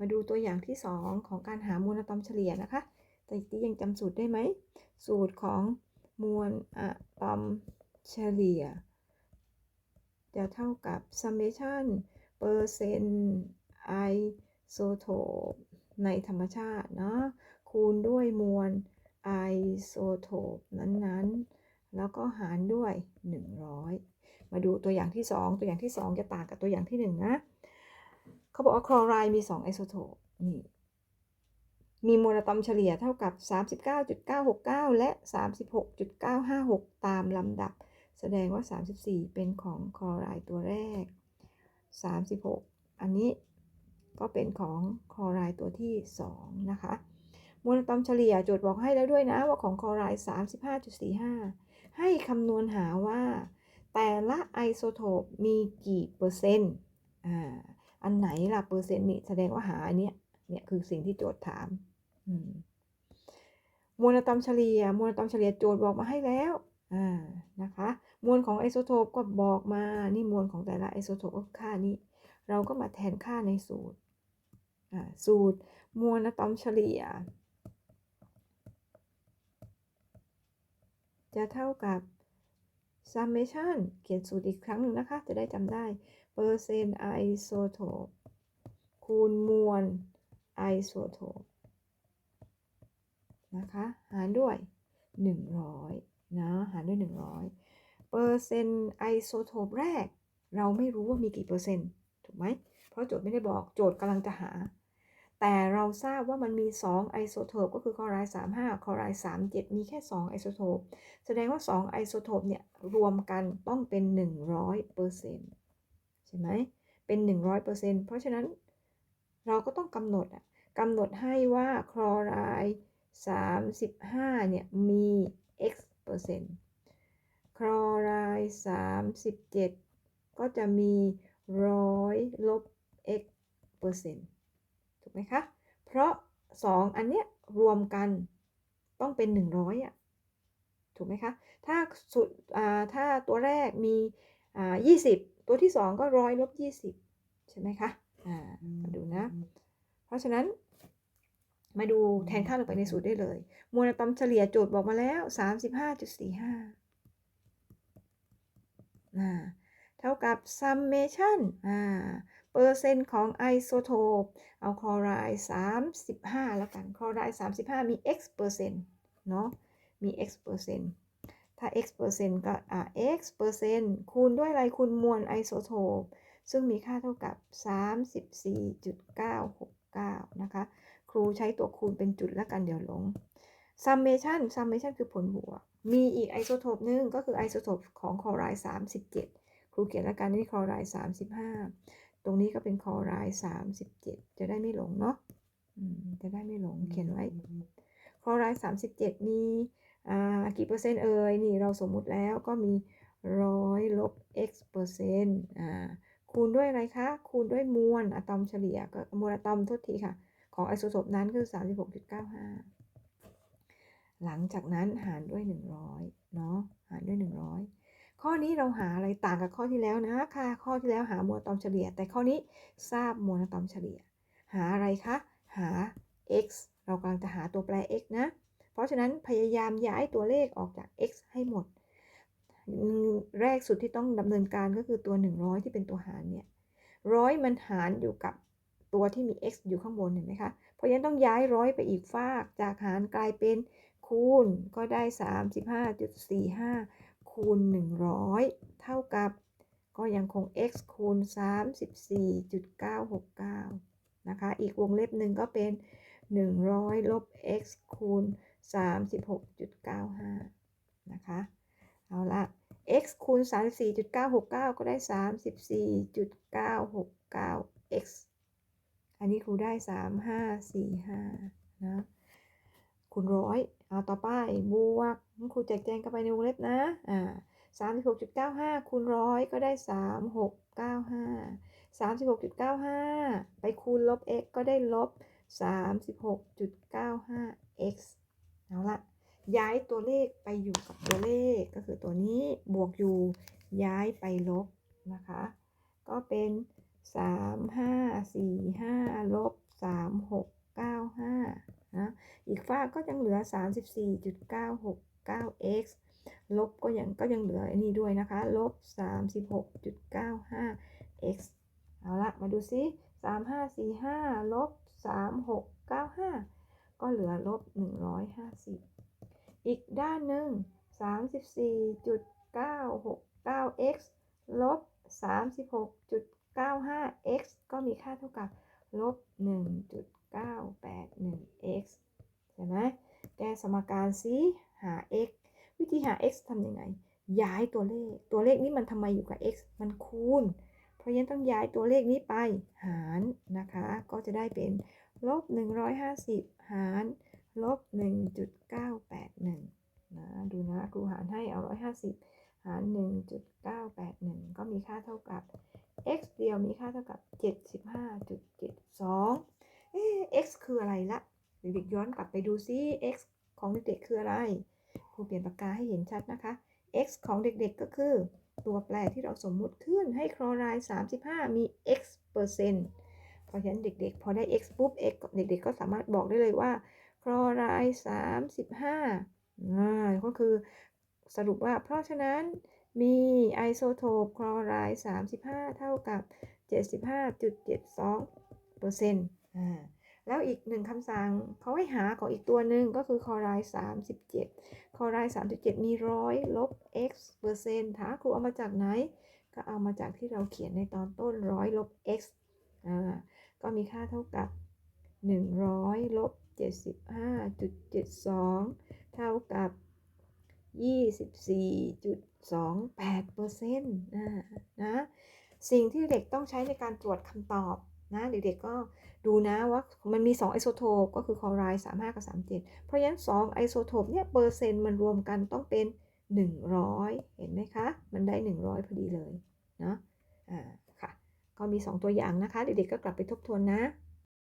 มาดูตัวอย่างที่ 2 ของการหามวลอะตอมเฉลี่ยนะคะ แต่อีกทียังจำสูตรได้ไหม สูตรของมวลอะตอมเฉลี่ย จะเท่ากับ summation เปอร์เซนต์ไอโซโทปในธรรมชาติเนาะคูณด้วยมวลไอโซโทปนั้นๆ แล้วก็หารด้วย 100 มาดูตัวอย่างที่ 2 ตัวอย่างที่ 2 จะต่างกับตัวอย่างที่ 1 นะ เขาบอกว่าคลอไรด์มี 2 ไอโซโทปนี่มีโมวลอะตอมเฉลี่ยเท่ากับ 39.969 และ 36.956 ตามลำดับ แสดงว่า 34 เป็นของคลอไรด์ตัวแรก 36 อันนี้ก็เป็นของคลอไรด์ตัวที่ 2 นะคะโมวลอะตอมเฉลี่ยโจทย์บอกให้แล้วด้วยนะว่าของคลอไรด์35.45 ให้คำนวณหาว่า แต่ละไอโซโทปมีกี่เปอร์เซ็นต์อ่า อันไหนล่ะเปอร์เซ็นต์นี่แสดงว่าหาอันเนี้ยเนี่ยคือสิ่งที่โจทย์ถามมวลอะตอมเฉลี่ยมวลอะตอมเฉลี่ยโจทย์บอกมาให้แล้วอ่านะคะ มวลของไอโซโทปก็บอกมานี่มวลของแต่ละไอโซโทปก็ค่านี้ เราก็มาแทนค่าในสูตรอ่าสูตรมวลอะตอมเฉลี่ย จะเท่ากับ summation เขียนสูตรอีกครั้งหนึ่งนะคะ จะได้จำได้เปอร์เซนต์ไอโซโทปคูณมวลไอโซโทปนะคะ หารด้วย 100นะหารด้วย 100เปอร์เซ็นต์ไอโซโทปแรก เราไม่รู้ว่ามีกี่เปอร์เซ็นต์ ถูกไหม เพราะโจทย์ไม่ได้บอกโจทย์กำลังจะหา แต่เราทราบว่ามันมี 2 ไอโซโทปก็คือคลอไรด์35 คลอไรด์37 มีแค่ 2 ไอโซโทป แสดงว่า 2 ไอโซโทปเนี่ยรวมกันต้องเป็น 100เปอร์เซ็นต์ใช่ไหม เป็น 100เปอร์เซ็นต์เพราะฉะนั้นเราก็ต้องกำหนดอะกำหนดให้ว่าคลอไรด์35 เนี่ยมี x เปอร์เซ็นต์คลอไรด์37 ก็จะมี 100 ลบ x เปอร์เซ็นต์ ถูกไหมคะ เพราะ 2 อันเนี้ยรวมกันต้องเป็น 100อะถูกไหมคะ ถ้าสุดถ้าตัวแรกมีอ่า20ตัวที่ 2 ก็ร้อยลบ20ใช่ไหมคะมาดูนะ เพราะฉะนั้น มาดูแทนค่าลงไปในสูตรได้เลย มวลอะตอมเฉลี่ยโจทย์บอกมาแล้ว 35.45อ่าเท่ากับ summation อ่า อร์เซ็นต์ของไอโซโทปเอาคลอไรด์35 แล้วกัน คลอไรด์35 มี x เปอร์เซ็นต์เนาะ มี x เปอร์เซ็นต์ถ้า x เปอร์เซ็นต์ก็อ่า x เปอร์เซ็นต์คูณด้วยอะไรคูณมวลไอโซโทปซึ่งมีค่าเท่ากับ 34.969 นะคะ ครูใช้ตัวคูณเป็นจุดแล้วกันเดี๋ยวหลง summation summation คือผลบวก มีอีกไอโซโทปนึงก็คือไอโซโทปของคลอไรด์37 ครูเขียนแล้วกันนี่คลอไรด์35 ตรงนี้ก็เป็นคลอไรด์37จะได้ไม่หลงเนาะจะได้ไม่หลงเขียนไว้ คอรด์37มีกี่เปอร์เซ็นต์เอ่ยนี่เราสมมุติแล้วก็มีร้อยลบ x เปอร์เซ็นต์คูณด้วยอะไรคะ คูณด้วยมวลอะตอมเฉลี่ยก็มวลอะตอมโทษทีค่ะ ของไอโซโทปนั้นคือ 36.95 หลังจากนั้นหารด้วย 100 เนาะหารด้วย 100 ข้อนี้เราหาอะไรต่างกับข้อที่แล้วนะค่ะ ข้อที่แล้วหามวลอะตอมเฉลี่ย แต่ข้อนี้ทราบมวลอะตอมเฉลี่ย หาอะไรคะ หา x เรากำลังจะหาตัวแปร x นะ เพราะฉะนั้นพยายามย้ายตัวเลขออกจาก x ให้หมด แรกสุดที่ต้องดำเนินการก็คือตัว 100 ที่เป็นตัวหารเนี่ยร้อยมันหารอยู่กับตัวที่มี x อยู่ข้างบนเห็นไหมคะ เพราะฉะนั้นต้องย้ายร้อยไปอีกฟาก จากหารกลายเป็นคูณก็ได้ 35.45 คูณ 100 เท่ากับก็ยังคง x คูณ 34.969 นะคะ อีกวงเล็บหนึ่งก็เป็น 100 ลบ x คูณ 36.95 นะคะ เอาละ x คูณ 34.969 ก็ได้ 34.969 x อันนี้ครูได้ 3545 นะ คูณร้อยเอาต่อไปบวกครูแจกแจงกันไปในวงเล็บนะอ่าสามสิบหกจุดเก้าห้าคูณร้อยก็ได้สามหกเก้าห้าสามสิบหกจุดเก้าห้าไปคูณลบ x ก็ได้ลบสามสิบหกจุดเก้าห้า x เอาละย้ายตัวเลขไปอยู่กับตัวเลขก็คือตัวนี้บวกอยู่ย้ายไปลบนะคะ ก็เป็นสามห้าสี่ห้าลบสามหก ฟ้าก็ยังเหลือ 34.969x ลบก็ยังก็ยังเหลืออันนี้ด้วยนะคะ ลบ 36.95x เอาละมาดูซิ3545 ลบ 3695 ก็เหลือลบ 150 อีกด้านหนึ่ง 34.969x ลบ 36.95x ก็มีค่าเท่ากับลบ 1.981x ใช่ไหมแก้สมการซิหา x วิธีหา x ทำยังไง ย้ายตัวเลข ตัวเลขนี้มันทำไมอยู่กับ x มันคูณ เพราะฉะนั้นต้องย้ายตัวเลขนี้ไปหารนะคะ ก็จะได้เป็นลบ150 หารลบ1.981นะดูนะครูหารให้เอา 150 หาร 1.981 ก็มีค่าเท่ากับ x เดียวมีค่าเท่ากับ 75.72 เอ๊ะ x คืออะไรละ เด็กๆย้อนกลับไปดูซิ x ของเด็กๆคืออะไรครูเปลี่ยนปากกาให้เห็นชัดนะคะ x ของเด็กๆก็คือ ตัวแปรที่เราสมมุติขึ้นให้คลอไรด์35 มี x เปอร์เซ็นต์เพราะฉะนั้นเด็กๆ พอได้ x ปุ๊บ x เด็กๆ ก็สามารถบอกได้เลยว่าคลอไรด์35อ่าก็คือสรุปว่าเพราะฉะนั้นมีไอโซโทปคลอไรด์35 เท่ากับ 75.72เปอร์เซ็นต์อ่า แล้วอีกหนึ่งคำสั่งเขาให้หาของอีกตัวหนึ่งก็คือคอไรด์37 คอไรด์37 มีร้อยลบ x เปอร์เซ็นต์ถามครูเอามาจากไหน ก็เอามาจากที่เราเขียนในตอนต้นร้อยลบ x อ่าก็มีค่าเท่ากับ 100ลบ75.72 เท่ากับ 24.28เปอร์เซ็นต์นะนะ สิ่งที่เด็กต้องใช้ในการตรวจคำตอบ นะเด็กๆก็ดูนะว่ามันมี2ไอโซโทปก็คือคลอไรด์35 กับ 37 เพราะฉะนั้น2ไอโซโทปเนี่ยเปอร์เซ็นต์มันรวมกันต้องเป็น 100 เห็นไหมคะ มันได้ 100 พอดีเลยเนาะอ่าค่ะ ก็มี 2 ตัวอย่างนะคะ เด็กๆก็กลับไปทบทวนนะ